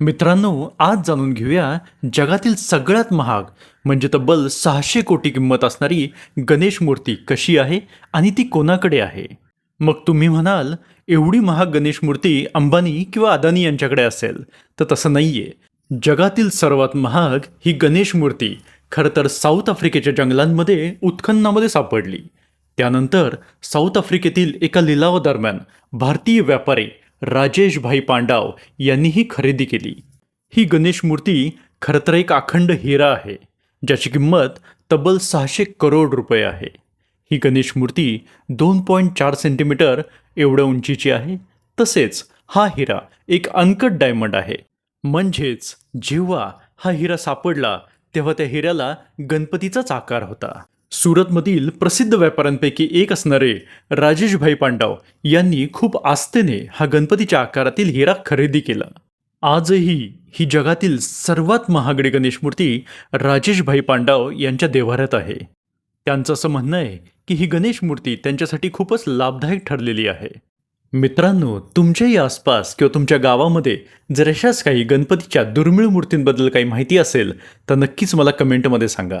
मित्रांनो आज जाणून घेऊया जगातील सगळ्यात महाग म्हणजे तब्बल सहाशे कोटी किंमत असणारी गणेश मूर्ती कशी आहे आणि ती कोणाकडे आहे? मग तुम्ही म्हणाल एवढी महाग गणेश मूर्ती अंबानी किंवा अदानी यांच्याकडे असेल तर तसं नाही आहे जगातील सर्वात महाग ही गणेश मूर्ती खरं तर साऊथ आफ्रिकेच्या जंगलांमध्ये उत्खननामध्ये सापडली. त्यानंतर साऊथ आफ्रिकेतील एका लिलावादरम्यान भारतीय व्यापारी राजेशभाई पांडाव यांनीही खरेदी केली. ही गणेश मूर्ती खरं तर एक अखंड हिरा आहे ज्याची किंमत तब्बल सहाशे करोड रुपये आहे. ही गणेश मूर्ती दोन पॉईंट चार सेंटीमीटर एवढ्या उंचीची आहे तसेच हा हिरा एक अनकट डायमंड आहे. म्हणजेच जेव्हा हा हिरा सापडला तेव्हा त्या हिऱ्याला गणपतीचाच आकार होता. सुरतमधील प्रसिद्ध व्यापाऱ्यांपैकी एक असणारे राजेशभाई पांडव यांनी खूप आस्थेने हा गणपतीच्या आकारातील हिरा खरेदी केला. आजही ही जगातील सर्वात महागडी गणेश मूर्ती राजेशभाई पांडव यांच्या देव्हाऱ्यात आहे. त्यांचं असं म्हणणं आहे की ही गणेश मूर्ती त्यांच्यासाठी खूपच लाभदायक ठरलेली आहे. मित्रांनो तुमच्याही आसपास किंवा तुमच्या गावामध्ये जर अशाच काही गणपतीच्या दुर्मिळ मूर्तींबद्दल काही माहिती असेल तर नक्कीच मला कमेंटमध्ये सांगा.